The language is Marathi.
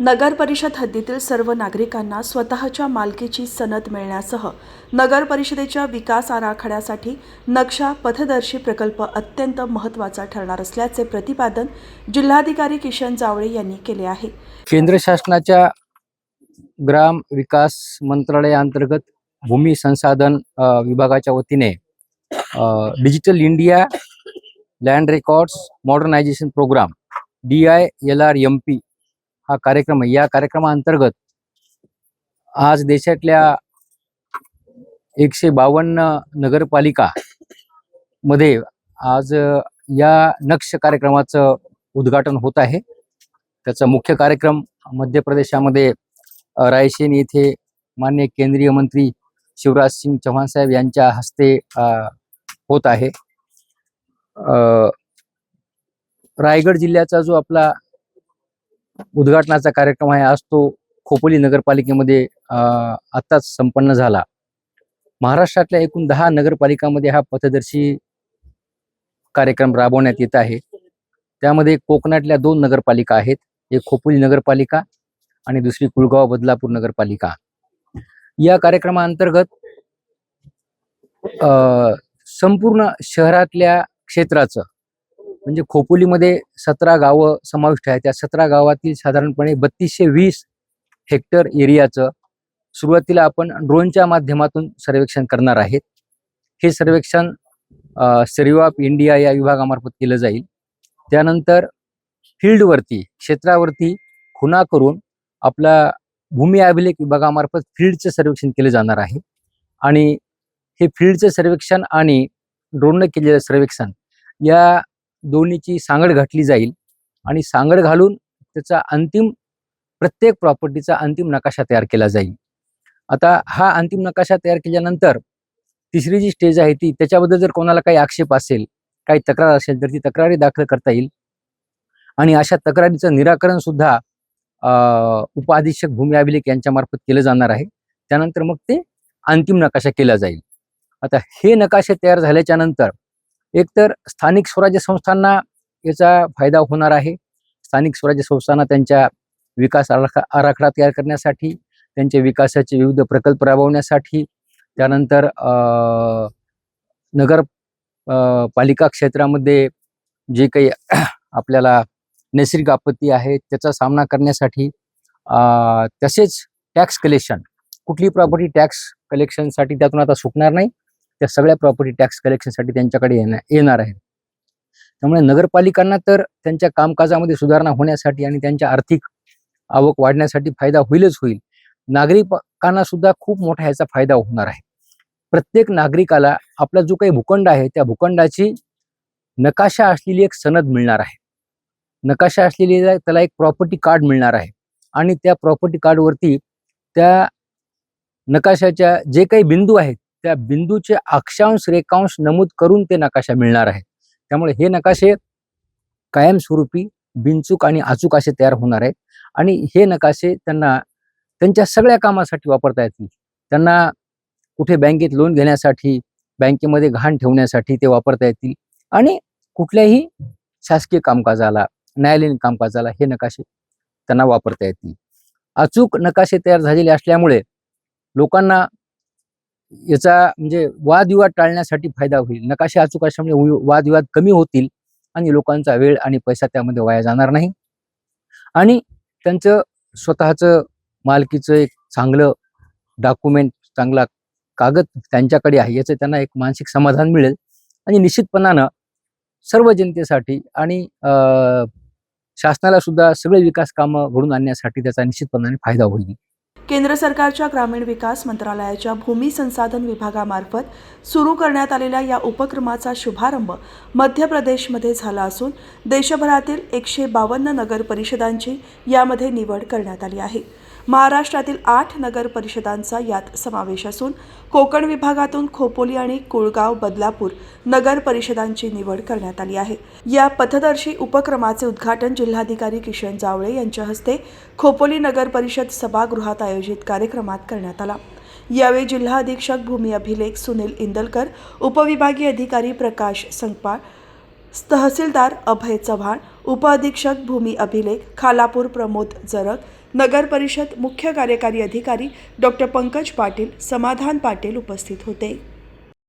नगर परिषद हद्दीतील सर्व नागरिकांना स्वतःच्या मालकीची सनद मिळण्यासह नगर परिषदेच्या विकास आराखड्यासाठी नक्षा पथदर्शी प्रकल्प अत्यंत महत्त्वाचा ठरणार असल्याचे प्रतिपादन जिल्हाधिकारी किशन जावळे यांनी केले आहे. केंद्र शासनाच्या ग्राम विकास मंत्रालयाअंतर्गत भूमी संसाधन विभागाच्या वतीने digital India land records modernization programme D I L R M P हा कार्यक्रम आहे. या कार्यक्रमाअंतर्गत आज देशातल्या एकशे बावन्न नगरपालिका मध्ये आज या नक्ष कार्यक्रमाचं उद्घाटन होत आहे. त्याचा मुख्य कार्यक्रम मध्य प्रदेशामध्ये रायसेन येथे मान्य केंद्रीय मंत्री शिवराज सिंग चव्हाण साहेब यांच्या हस्ते अ, होत आहे. रायगड जिल्ह्याचा जो आपला उद्घाटनाचा कार्यक्रम आहे. आज तो खोपोली नगरपालिकेमध्ये आत्ताच संपन्न झाला. महाराष्ट्रातल्या एकूण दहा नगरपालिकामध्ये हा पथदर्शी कार्यक्रम राबवण्यात येत आहे. त्यामध्ये कोकणातल्या दोन नगरपालिका आहेत. एक खोपोली नगरपालिका आणि दुसरी कुळगाव बदलापूर नगरपालिका. या कार्यक्रमाअंतर्गत संपूर्ण शहरातल्या क्षेत्राचं म्हणजे खोपोलीमध्ये सतरा गावं समाविष्ट आहे त्या सतरा गावातील साधारणपणे बत्तीसशे वीस हेक्टर एरियाचं सुरुवातीला आपण ड्रोनच्या माध्यमातून सर्वेक्षण करणार आहेत. हे सर्वेक्षण सर्व्ह ऑफ इंडिया या विभागामार्फत केलं जाईल. त्यानंतर फील्डवरती क्षेत्रावरती खुणा करून आपला भूमी अभिलेख विभागामार्फत फील्डचं सर्वेक्षण केलं जाणार आहे. आणि हे फील्डचं सर्वेक्षण आणि ड्रोननं केलेलं सर्वेक्षण या दोन्हीची सांगड घातली जाईल आणि सांगड घालून त्याचा अंतिम प्रत्येक प्रॉपर्टीचा अंतिम नकाशा तयार केला जाईल. आता हा अंतिम नकाशा तयार केल्यानंतर तिसरी जी स्टेज आहे ती त्याच्याबद्दल जर कोणाला काही आक्षेप असेल काही तक्रार असेल तर ती तक्रारी दाखल करता येईल. आणि अशा तक्रारीचं निराकरण सुद्धा उपाधीक्षक भूमी अभिलेख यांच्यामार्फत केलं जाणार आहे. त्यानंतर मग ते अंतिम नकाशा केला जाईल. आता हे नकाशे तयार झाल्याच्यानंतर एकतर स्थानिक स्वराज्य संस्थांना याचा फायदा होणार आहे. स्थानिक स्वराज्य संस्थांना त्यांच्या विकास आराखडा आराखडा तयार करण्यासाठी त्यांच्या विकासाचे विविध प्रकल्प राबवण्यासाठी त्यानंतर नगर पालिका क्षेत्रामध्ये जे काही आपल्याला नैसर्गिक आपत्ती आहे त्याचा सामना करण्यासाठी तसेच टॅक्स कलेक्शन. कुठली प्रॉपर्टी टॅक्स कलेक्शनसाठी त्यातून आता सुटणार नाही. त्या सगळ्या प्रॉपर्टी टॅक्स कलेक्शनसाठी त्यांच्याकडे येणार येणार आहे त्यामुळे नगरपालिकांना तर त्यांच्या कामकाजामध्ये सुधारणा होण्यासाठी आणि त्यांच्या आर्थिक आवक वाढण्यासाठी फायदा होईलच होईल. नागरिकांना सुद्धा खूप मोठा ह्याचा फायदा होणार आहे. प्रत्येक नागरिकाला आपला जो काही भूखंड आहे त्या भूखंडाची नकाशा असलेली एक सनद मिळणार आहे. नकाशा असलेली त्याला एक प्रॉपर्टी कार्ड मिळणार आहे. आणि त्या प्रॉपर्टी कार्डवरती त्या नकाशाच्या जे काही बिंदू आहेत त्या बिंदूचे अक्षांश रेखांश नमूद करून ते नकाशा मिळणार आहे त्यामुळे हे नकाशे कायमस्वरूपी बिनचूक आणि अचूक असे तयार होणार आहेत. आणि हे नकाशे त्यांना त्यांच्या सगळ्या कामासाठी वापरता येतील. त्यांना कुठे बँकेत लोन घेण्यासाठी बँकेमध्ये घाण ठेवण्यासाठी ते वापरता येतील. आणि कुठल्याही शासकीय कामकाजाला न्यायालयीन कामकाजाला हे नकाशे त्यांना वापरता येतील. अचूक नकाशे तयार झालेले असल्यामुळे लोकांना याचा म्हणजे वादविवाद टाळण्यासाठी फायदा होईल. नकाशे अचूक असल्यामुळे वादविवाद कमी होतील आणि लोकांचा वेळ आणि पैसा त्यामध्ये वाया जाणार नाही. आणि त्यांचं स्वतःचं मालकीचं एक चांगलं डॉक्युमेंट चांगला कागद त्यांच्याकडे आहे याचं त्यांना एक मानसिक समाधान मिळेल. आणि निश्चितपणानं सर्व जनतेसाठी आणि अं, शासनाला सुद्धा सगळे विकास कामं घडून आणण्यासाठी त्याचा निश्चितपणाने फायदा होईल. केंद्र सरकारच्या ग्रामीण विकास मंत्रालयाच्या भूमी संसाधन विभागामार्फत सुरू करण्यात आलेल्या या उपक्रमाचा शुभारंभ मध्य प्रदेशमध्ये झाला असून देशभरातील एकशे बावन्न नगर परिषदांची यामध्ये निवड करण्यात आली आहे. महाराष्ट्रातील आठ नगर परिषदांचा यात समावेश असून कोकण विभागातून खोपोली आणि कुळगाव बदलापूर नगर परिषदांची निवड करण्यात आली आहे. या पथदर्शी उपक्रमाचे उद्घाटन जिल्हाधिकारी किशन जावळे यांच्या हस्ते खोपोली नगर परिषद सभागृहात आयोजित कार्यक्रमात करण्यात आला. यावेळी जिल्हा अधीक्षक भूमी अभिलेख सुनील इंदलकर उपविभागीय अधिकारी प्रकाश संगपाळ तहसीलदार अभय चव्हाण उपअधीक्षक भूमी अभिलेख खालापूर प्रमोद जरग नगर परिषद मुख्य कार्यकारी अधिकारी डॉक्टर पंकज पाटील समाधान पाटील उपस्थित होते.